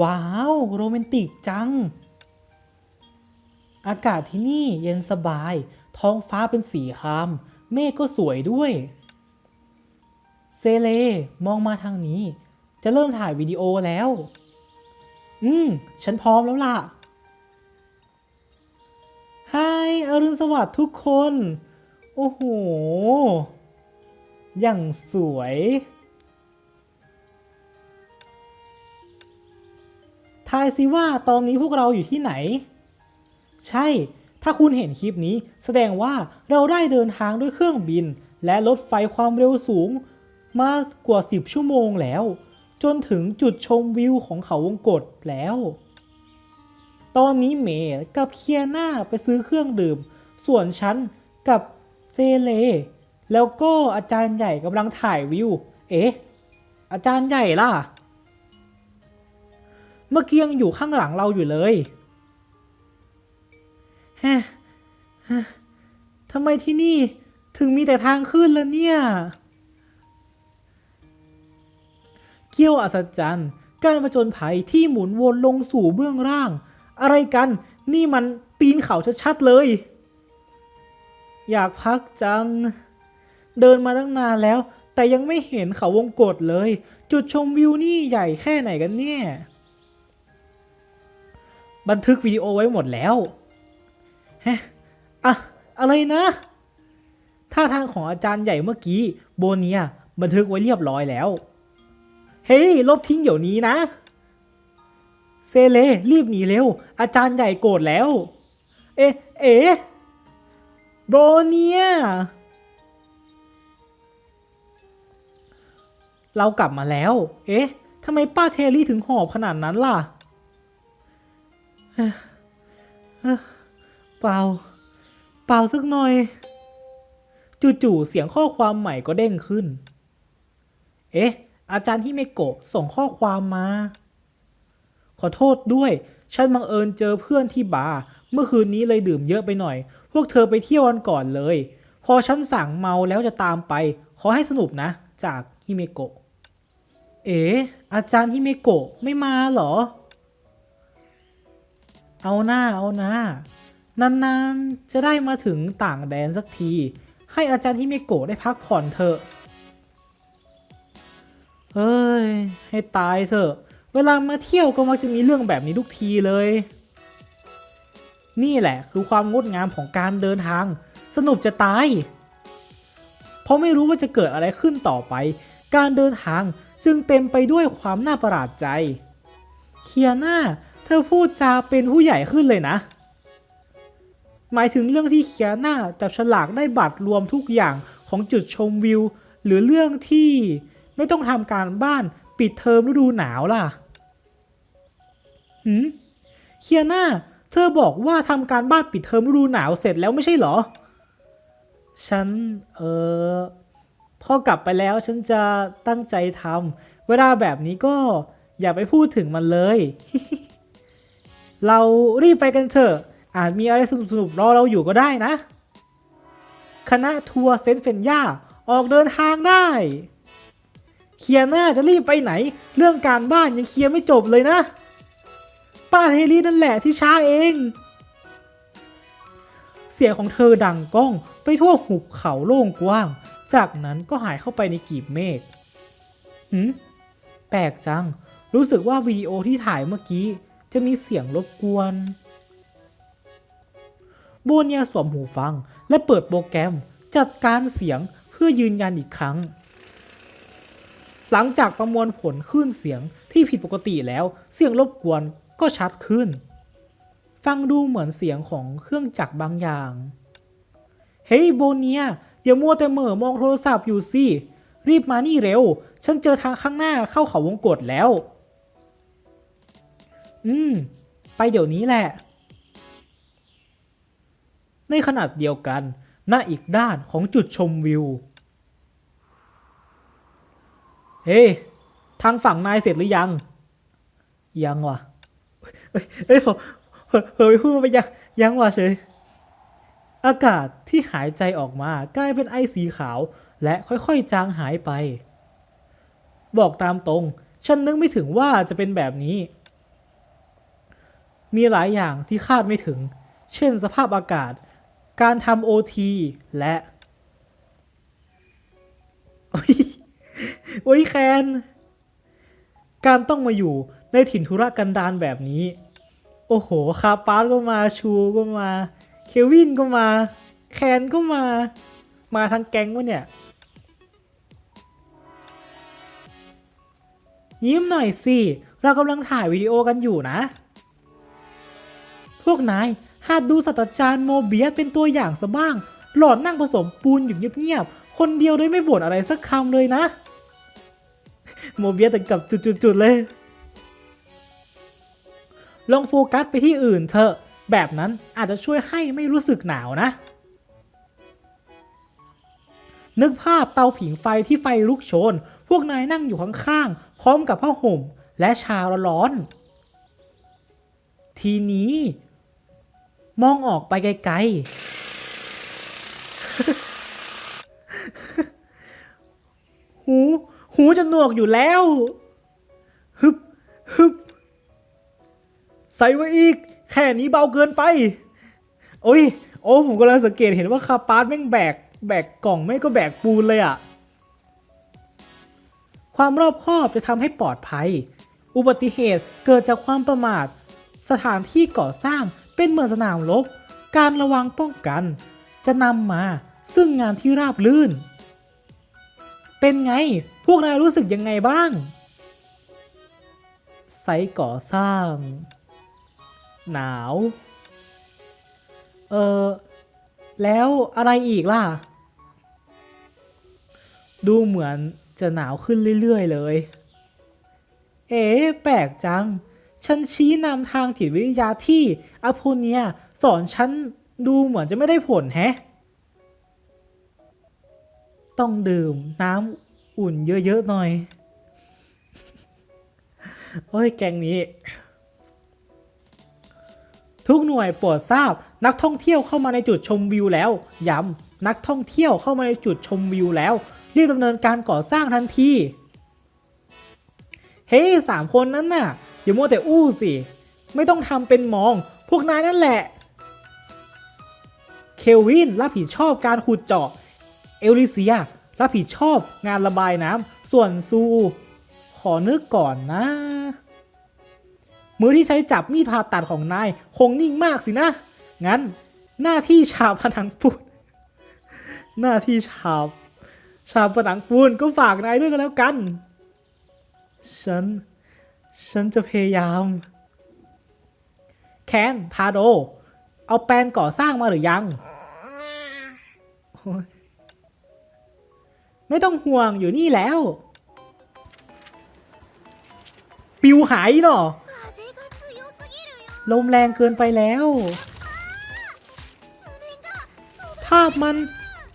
ว้าวโรแมนติกจัง อากาศที่นี่เย็นสบาย ท้องฟ้าเป็นสีคราม เมฆก็สวยด้วย เซเล มองมาทางนี้ จะเริ่มถ่ายวิดีโอแล้ว อืม ฉันพร้อมแล้วล่ะไฮอรุณสวัสดิ์ทุกคน โอ้โห อย่างสวย ทายสิว่าตอนนี้พวกเราอยู่ที่ไหน ใช่ ถ้าคุณเห็นคลิปนี้ แสดงว่าเราได้เดินทางด้วยเครื่องบิน และรถไฟความเร็วสูง มากกว่า 10 ชั่วโมงแล้ว จนถึงจุดชมวิวของเขาวงกตแล้ว ตอนนี้เมย์กับเคียนาไปซื้อเครื่องดื่ม ส่วนฉันกับเซเล แล้วก็อาจารย์ใหญ่กำลังถ่ายวิว เอ๊ะ อาจารย์ใหญ่ล่ะ เมื่อกี้ยังอยู่ข้างหลังเราอยู่เลยฮะฮะทำไมที่นี่ถึงมีแต่ทางขึ้นล่ะเนี่ยเกี่ยวอัศจรรย์ การผจญภัยที่หมุนวนลงสู่เบื้องล่าง อะไรกัน นี่มันปีนเขาชัดๆเลย อยากพักจัง เดินมาตั้งนานแล้ว แต่ยังไม่เห็นเขาวงกตเลย จุดชมวิวนี่ใหญ่แค่ไหนกันเนี่ย บันทึกวิดีโอไว้หมดแล้วฮะอะอะไรนะท่าทางของอาจารย์ใหญ่เมื่อกี้ โบเนียบันทึกไว้เรียบร้อยแล้ว เฮ้ย ลบทิ้งเดี๋ยวนี้นะ เซเล รีบหนีเร็ว อาจารย์ใหญ่โกรธแล้ว เอ๊ะ เอ๊ะ โบเนีย เรากลับมาแล้ว เอ๊ะทำไมป้าเทลลี่ถึงหอบขนาดนั้นล่ะ เปล่า เปล่าสักหน่อย จู่ๆ เสียงข้อความใหม่ก็เด้งขึ้น เอ๊ะ อาจารย์ที่เมโกะส่งข้อความมา ขอโทษด้วย ฉันบังเอิญเจอเพื่อนที่บาร์ เมื่อคืนนี้เลยดื่มเยอะไปหน่อย พวกเธอไปเที่ยวกันก่อนเลย พอฉันสั่งเมาแล้วจะตามไป ขอให้สนุกนะ จากฮิเมโกะ เอ๋อาจารย์ฮิเมโกะไม่มาเหรอ เอาหน้าเอาหน้านานๆ จะได้มาถึงต่างแดนสักที ให้อาจารย์ฮิเมโกะได้พักผ่อนเถอะเฮ้ย ให้ตายเถอะ เวลามาเที่ยวก็มักจะมีเรื่องแบบนี้ทุกทีเลย นี่แหละคือความงดงามของการเดินทาง สนุกจะตาย เพราะไม่รู้ว่าจะเกิดอะไรขึ้นต่อไป การเดินทางจึงเต็มไปด้วยความน่าประหลาดใจ เคียน่า เธอพูดจาเป็นผู้ใหญ่ขึ้นเลยนะ หมายถึงเรื่องที่เคียน่าจับฉลากได้บัตรรวมทุกอย่างของจุดชมวิว หรือเรื่องที่ไม่ต้องทำการบ้านปิดเทอมฤดูหนาวล่ะหืมเคียน่าเธอบอกว่าทำการบ้านปิดเทอมฤดูหนาวเสร็จแล้วไม่ใช่เหรอ ฉัน เออพอกลับไปแล้วฉันจะตั้งใจทำเวลาแบบนี้ก็อย่าไปพูดถึงมันเลย เรารีบไปกันเถอะอาจมีอะไรสนุกๆรอเราอยู่ก็ได้นะ คณะทัวร์เซนเฟนย่าออกเดินทางได้เคลียร์หน้าจะรีบไปไหน เรื่องการบ้านยังเคลียร์ไม่จบเลยนะ ป้าเทลี่นั่นแหละที่ช้าเอง เสียงของเธอดังก้องไปทั่วหุบเขาโล่งกว้าง จากนั้นก็หายเข้าไปในกีบเมฆหืมแปลกจัง รู้สึกว่าวิดีโอที่ถ่ายเมื่อกี้ จะมีเสียงรบกวนโบเนียสวมหูฟังและเปิดโปรแกรมจัดการเสียงเพื่อยืนยันอีกครั้ง หลังจากประมวลผลคลื่นเสียงที่ผิดปกติแล้ว เสียงรบกวนก็ชัดขึ้น ฟังดูเหมือนเสียงของเครื่องจักรบางอย่าง เฮ้ยโบเนียอย่ามัวแต่เหม่อมองโทรศัพท์อยู่สิ รีบมานี่เร็ว ฉันเจอทางข้างหน้าเข้าเขาวงกฏแล้ว อืม ไปเดี๋ยวนี้แหละ ในขนาดเดียวกันหน้าอีกด้านของจุดชมวิว เฮ้ทางฝั่งนายเสร็จหรือยัง ยังวะเอ้ยเอ้ยผมเผลอเผลอไปพูดมาไปยัง ยังวะเฉยอากาศที่หายใจออกมากลายเป็นไอสีขาว และค่อยๆจางหายไป บอกตามตรง ฉันนึกไม่ถึงว่าจะเป็นแบบนี้ มีหลายอย่างที่คาดไม่ถึง เช่นสภาพอากาศ การทำโอทีและโอ้ยโอ้ยแคน การต้องมาอยู่ในถิ่นธุรกันดารแบบนี้ โอ้โห คาปาร์ก็มา ชูก็มา เควินก็มา แคนก็มา มาทั้งแก๊งวะเนี่ย ยิ้มหน่อยสิ เรากำลังถ่ายวิดีโอกันอยู่นะ พวกนายหาดดูศาสตราจารย์โมเบียเป็นตัวอย่างซะบ้าง หลอดนั่งผสมปูนอยู่เงียบๆ คนเดียวโดยไม่บ่นอะไรสักคำเลยนะ โมเบียสถึงกับจุดๆ ๆ เลย ลองโฟกัสไปที่อื่นเถอะ แบบนั้นอาจจะช่วยให้ไม่รู้สึกหนาวนะ นึกภาพเตาผิงไฟที่ไฟลุกโชน พวกนายนั่งอยู่ข้างๆ พร้อมกับผ้าห่มและชาร้อนๆทีนี้ มองออกไปไกลๆ หู หูจะหนวกอยู่แล้ว ฮึบ ฮึบ ใส่ไว้อีก แค่นี้เบาเกินไป โอ้ย โอ้ผมกำลังสังเกตเห็นว่าคาปาร์ตแม่งแบก แบกกล่องไม่ก็แบกปูนเลยอะความรอบคอบจะทำให้ปลอดภัย อุบัติเหตุเกิดจากความประมาท สถานที่ก่อสร้าง เป็นเหมือนสนามรบการระวังป้องกัน จะนำมาซึ่งงานที่ราบรื่น เป็นไงพวกนายรู้สึกยังไงบ้าง ไซต์ก่อสร้าง หนาว เออแล้วอะไรอีกล่ะ ดูเหมือนจะหนาวขึ้นเรื่อย ๆ เลย เอ๋แปลกจัง ฉันชี้นำทางจิตวิทยาที่อโพเนียสอนฉันดูเหมือนจะไม่ได้ผลแฮะ ต้องดื่มน้ำอุ่นเยอะๆหน่อย โอ้ยแกงนี้ ทุกหน่วยโปรดทราบนักท่องเที่ยวเข้ามาในจุดชมวิวแล้ว ย้ำนักท่องเที่ยวเข้ามาในจุดชมวิวแล้ว รีบดำเนินการก่อสร้างทันที เฮ้ยสามคนนั้นน่ะ อย่ามัวแต่อู้สิ ไม่ต้องทำเป็นมอง พวกนายนั่นแหละ เคลวินรับผิดชอบการขุดเจาะ เอลลิเซียรับผิดชอบงานระบายน้ำ ส่วนซู ขอนึกก่อนนะ มือที่ใช้จับมีดผ่าตัดของนาย คงนิ่งมากสินะ งั้นหน้าที่ชาวผนังปูน หน้าที่ชาวชาวผนังปูนก็ฝากนายด้วยกันแล้วกัน ฉัน ฉันจะพยายาม แคนพาโด เอาแปลนก่อสร้างมาหรือยัง ไม่ต้องห่วงอยู่นี่แล้ว ปิวหายหนอลมแรงเกินไปแล้ว ภาพมัน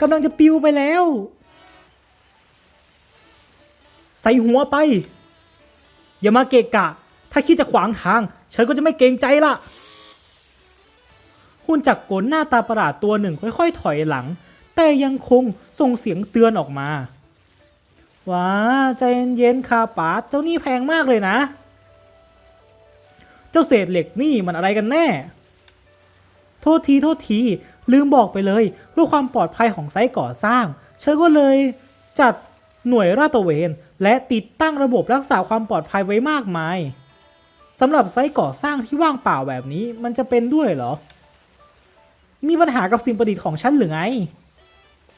กำลังจะปิวไปแล้ว ใส่หัวไป อย่ามาเกะกะ ถ้าคิดจะขวางทาง ฉันก็จะไม่เกรงใจละหุ่นจักรกลหน้าตาประหลาดตัวหนึ่งค่อยๆ ถอยหลัง แต่ยังคงส่งเสียงเตือนออกมาว้าใจเย็นๆคาปาเจ้านี่แพงมากเลยนะ เจ้าเศษเหล็กนี่มันอะไรกันแน่ โทษทีโทษที ลืมบอกไปเลยเพื่อความปลอดภัยของไซต์ก่อสร้าง ฉันก็เลยจัดหน่วยราดตระเวน และติดตั้งระบบรักษาความปลอดภัยไว้มากมายสำหรับไซต์ก่อสร้างที่ว่างเปล่าแบบนี้มันจะเป็นด้วยเหรอ มีปัญหากับสิ่งประดิษฐ์ของฉันหรือไง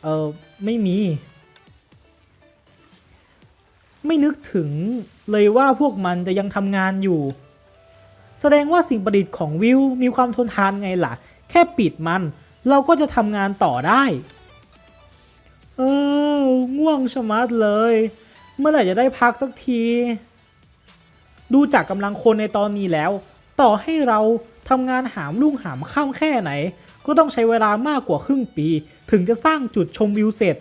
เออไม่มี ไม่นึกถึงเลยว่าพวกมันจะยังทำงานอยู่ แสดงว่าสิ่งประดิษฐ์ของวิวมีความทนทานไงล่ะ แค่ปิดมัน เราก็จะทำงานต่อได้ เออง่วงชะมัดเลย เมื่อไหร่จะได้พักสักที ดูจากกำลังคนในตอนนี้แล้ว ต่อให้เราทำงานหามลุ่งหามข้ามแค่ไหน ก็ต้องใช้เวลามากกว่าครึ่งปี ถึงจะสร้างจุดชมวิวเสร็จ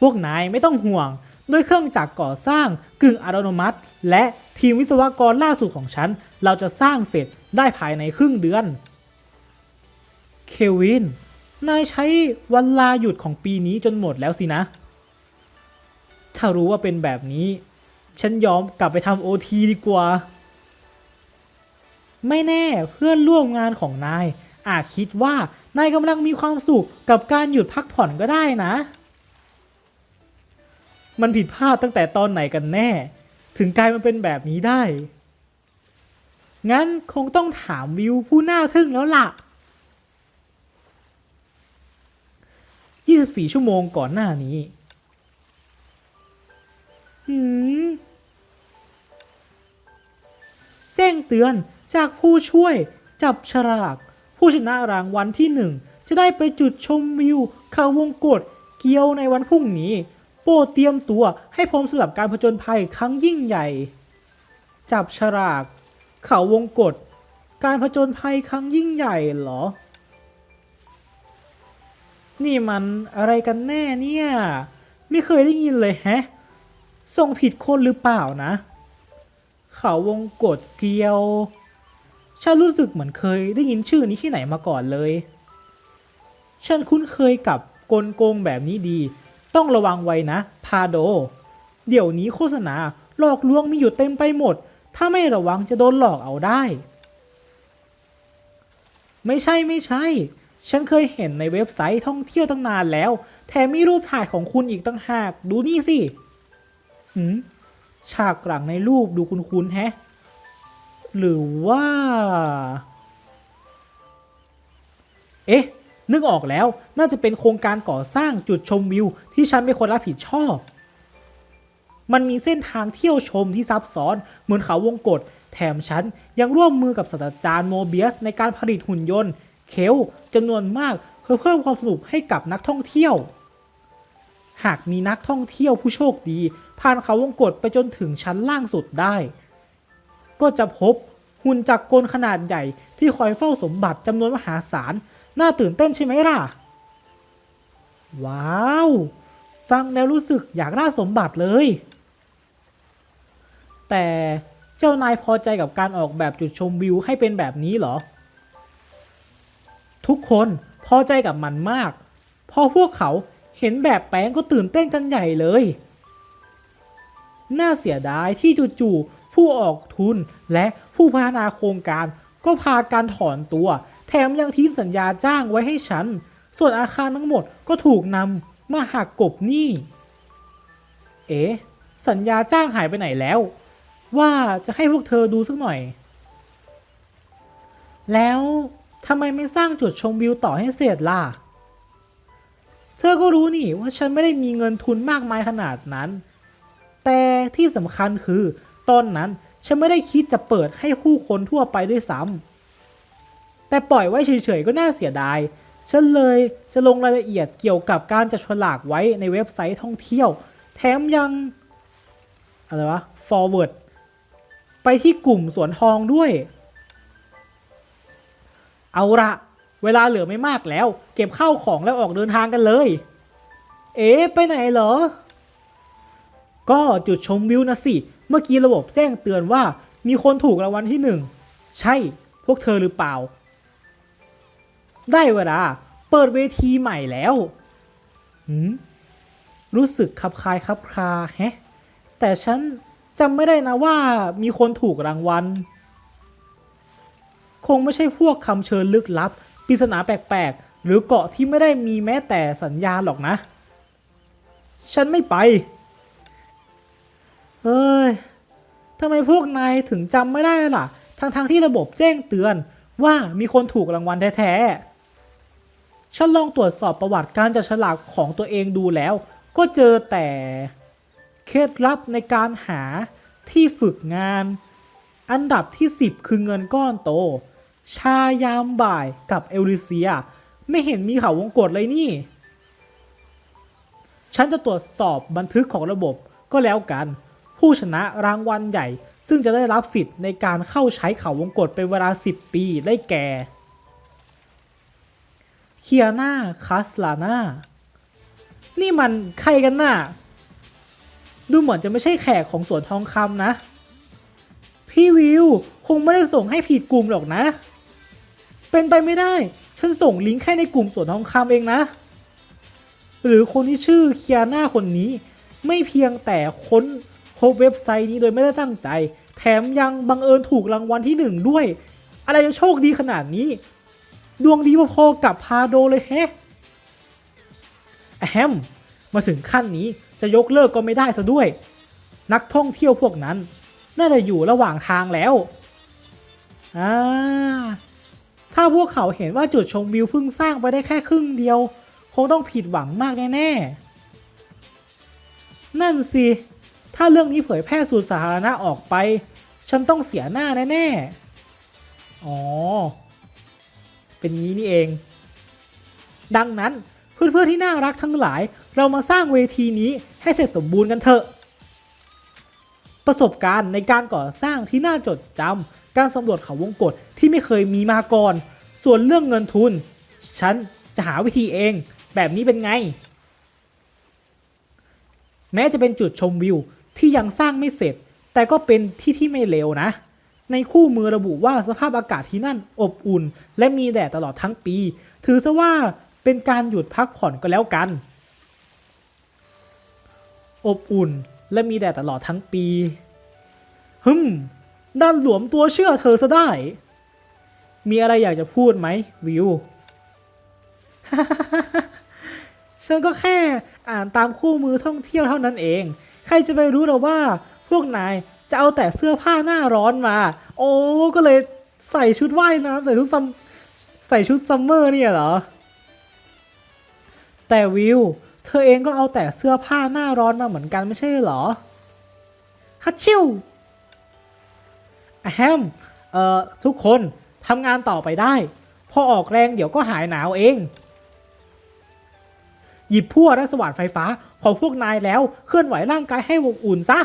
พวกนายไม่ต้องห่วง ด้วยเครื่องจักรก่อสร้างกึ่งอัตโนมัติ และทีมวิศวกรล่าสุดของฉัน เราจะสร้างเสร็จได้ภายในครึ่งเดือน เควิน นายใช้วันลาหยุดของปีนี้จนหมดแล้วสินะ ถ้ารู้ว่าเป็นแบบนี้ ฉันยอมกลับไปทำโอทีดีกว่า ไม่แน่เพื่อนร่วมงานของนาย อาจคิดว่านายกำลังมีความสุขกับการหยุดพักผ่อนก็ได้นะ มันผิดพลาดตั้งแต่ตอนไหนกันแน่ ถึงกลายมาเป็นแบบนี้ได้ งั้นคงต้องถามวิวผู้น่าทึ่งแล้วล่ะ 24 ชั่วโมงก่อนหน้านี้ หืมแจ้งเตือนจากผู้ช่วยจับฉลาก ผู้ชนะรางวัลที่หนึ่งจะได้ไปจุดชมวิวเขาวงกฏเกียวในวันพรุ่งนี้ โปรดเตรียมตัวให้พร้อมสำหรับการผจญภัยครั้งยิ่งใหญ่ จับฉลาก เขาวงกฏการผจญภัยครั้งยิ่งใหญ่เหรอ นี่มันอะไรกันแน่เนี่ย ไม่เคยได้ยินเลยแฮะ ส่งผิดคนหรือเปล่านะ เขาวงกฏเกียว ฉันรู้สึกเหมือนเคยได้ยินชื่อนี้ที่ไหนมาก่อนเลย ฉันคุ้นเคยกับกลโกงแบบนี้ดี ต้องระวังไว้นะ พาโด เดี๋ยวนี้โฆษณาหลอกลวงมีอยู่เต็มไปหมด ถ้าไม่ระวังจะโดนหลอกเอาได้ ไม่ใช่ไม่ใช่ ฉันเคยเห็นในเว็บไซต์ท่องเที่ยวตั้งนานแล้ว แถมมีรูปถ่ายของคุณอีกตั้งหาก ดูนี่สิ หืมฉากหลังในรูปดูคุ้นๆแฮะ หรือว่า เอ๊ะ นึกออกแล้ว น่าจะเป็นโครงการก่อสร้างจุดชมวิว ที่ฉันเป็นคนรับผิดชอบ มันมีเส้นทางเที่ยวชมที่ซับซ้อน เหมือนเขาวงกฏ แถมฉันยังร่วมมือกับศาสตราจารย์โมเบียส ในการผลิตหุ่นยนต์ เคลจำนวนมากเพื่อเพิ่มความสนุกให้กับนักท่องเที่ยว หากมีนักท่องเที่ยวผู้โชคดีผ่านเขาวงกฏไปจนถึงชั้นล่างสุดได้ ก็จะพบหุ่นจักรกลขนาดใหญ่ที่คอยเฝ้าสมบัติจำนวนมหาศาล น่าตื่นเต้นใช่ไหมล่ะ ว้าว ฟังแล้วรู้สึกอยากล่าสมบัติเลย แต่เจ้านายพอใจกับการออกแบบจุดชมวิวให้เป็นแบบนี้เหรอ ทุกคนพอใจกับมันมาก พอพวกเขา เห็นแบบแปลงก็ตื่นเต้นกันใหญ่เลย น่าเสียดายที่จู่ๆผู้ออกทุนและผู้พัฒนาโครงการก็พาการถอนตัว แถมยังทิ้งสัญญาจ้างไว้ให้ฉัน ส่วนอาคารทั้งหมดก็ถูกนำมาหักกบหนี้ เอ๊ะ สัญญาจ้างหายไปไหนแล้ว ว่าจะให้พวกเธอดูสักหน่อย แล้วทำไมไม่สร้างจุดชมวิวต่อให้เสร็จล่ะ เธอก็รู้นี่ว่าฉันไม่ได้มีเงินทุนมากมายขนาดนั้น แต่ที่สำคัญคือตอนนั้นฉันไม่ได้คิดจะเปิดให้ผู้คนทั่วไปด้วยซ้ำแต่ปล่อยไว้เฉยๆก็น่าเสียดาย ฉันเลยจะลงรายละเอียดเกี่ยวกับการจัดฉลากไว้ในเว็บไซต์ท่องเที่ยว แถมยังอะไรวะ forward ไปที่กลุ่มสวนทองด้วย เอาละ เวลาเหลือไม่มากแล้ว เก็บข้าวของแล้วออกเดินทางกันเลย เอ๊ะไปไหนเหรอ ก็จุดชมวิวนะสิ เมื่อกี้ระบบแจ้งเตือนว่ามีคนถูกรางวัลที่หนึ่ง ใช่พวกเธอหรือเปล่า ได้เวลา เปิดเวทีใหม่แล้วหืมรู้สึกคับคายคับคาแฮะ แต่ฉันจำไม่ได้นะว่ามีคนถูกรางวัล คงไม่ใช่พวกคำเชิญลึกลับ ปริศนาแปลกๆ หรือเกาะที่ไม่ได้มีแม้แต่สัญญาณหรอกนะ ฉันไม่ไปเฮ้ยทำไมพวกนายถึงจำไม่ได้ล่ะ ทั้งๆทที่ระบบแจ้งเตือนว่ามีคนถูกรางวัลแท้ๆ ฉันลองตรวจสอบประวัติการจัดฉลากของตัวเองดูแล้ว ก็เจอแต่เคล็ดลับในการหาที่ฝึกงาน อันดับที่ 10 คือเงินก้อนโต ชายามบ่ายกับเอลิเซีย ไม่เห็นมีเขาวงกฏเลยนี่ ฉันจะตรวจสอบบันทึกของระบบก็แล้วกัน ผู้ชนะรางวัลใหญ่ ซึ่งจะได้รับสิทธิ์ในการเข้าใช้เขาวงกฏเป็นเวลา 10 ปีได้แก่เคียนาคาสลานานี่มันใครกันน่ะ ดูเหมือนจะไม่ใช่แขกของสวนทองคำนะ พี่วิว คงไม่ได้ส่งให้ผิดกลุ่มหรอกนะ เป็นไปไม่ได้ ฉันส่งลิงก์แค่ในกลุ่มสวนทองคำเองนะ หรือคนที่ชื่อเคียนาคนนี้ ไม่เพียงแต่ค้นพบเว็บไซต์นี้โดยไม่ได้ตั้งใจ แถมยังบังเอิญถูกรางวัลที่หนึ่งด้วย อะไรจะโชคดีขนาดนี้ ดวงดีพอๆกับพาโดเลยแฮะแอมมาถึงขั้นนี้จะยกเลิกก็ไม่ได้ซะด้วย นักท่องเที่ยวพวกนั้น น่าจะอยู่ระหว่างทางแล้ว อ่า ถ้าพวกเขาเห็นว่าจุดชมวิวเพิ่งสร้างไปได้แค่ครึ่งเดียว คงต้องผิดหวังมากแน่ๆ นั่นสิ ถ้าเรื่องนี้เผยแพร่สู่สาธารณะออกไป ฉันต้องเสียหน้าแน่ๆ อ๋อ เป็นงี้นี่เอง ดังนั้นเพื่อนๆที่น่ารักทั้งหลาย เรามาสร้างเวทีนี้ให้เสร็จสมบูรณ์กันเถอะ ประสบการณ์ในการก่อสร้างที่น่าจดจำ การสำรวจเขาวงกฏที่ไม่เคยมีมาก่อน ส่วนเรื่องเงินทุน ฉันจะหาวิธีเอง แบบนี้เป็นไง แม้จะเป็นจุดชมวิวที่ยังสร้างไม่เสร็จ แต่ก็เป็นที่ที่ไม่เลวนะ ในคู่มือระบุว่าสภาพอากาศที่นั่นอบอุ่น และมีแดดตลอดทั้งปี ถือซะว่าเป็นการหยุดพักผ่อนก็แล้วกัน อบอุ่นและมีแดดตลอดทั้งปีฮึม ด้านหลวมตัวเชื่อเธอซะได้ มีอะไรอยากจะพูดไหมวิว ฉันก็แค่อ่านตามคู่มือท่องเที่ยวเท่านั้นเอง ใครจะไปรู้หรอว่า พวกนายจะเอาแต่เสื้อผ้าหน้าร้อนมา โอ้ก็เลยใส่ชุดว่ายน้ำใส่ชุดซัมใส่ชุดซัมเมอร์เนี่ยเหรอ แต่วิว เธอเองก็เอาแต่เสื้อผ้าหน้าร้อนมาเหมือนกันไม่ใช่เหรอฮัตชิว แฮมเอ่อทุกคนทำงานต่อไปได้ พอออกแรงเดี๋ยวก็หายหนาวเอง หยิบพั่วและสว่านไฟฟ้าของพวกนายแล้วเคลื่อนไหวร่างกายให้อบอุ่นซะ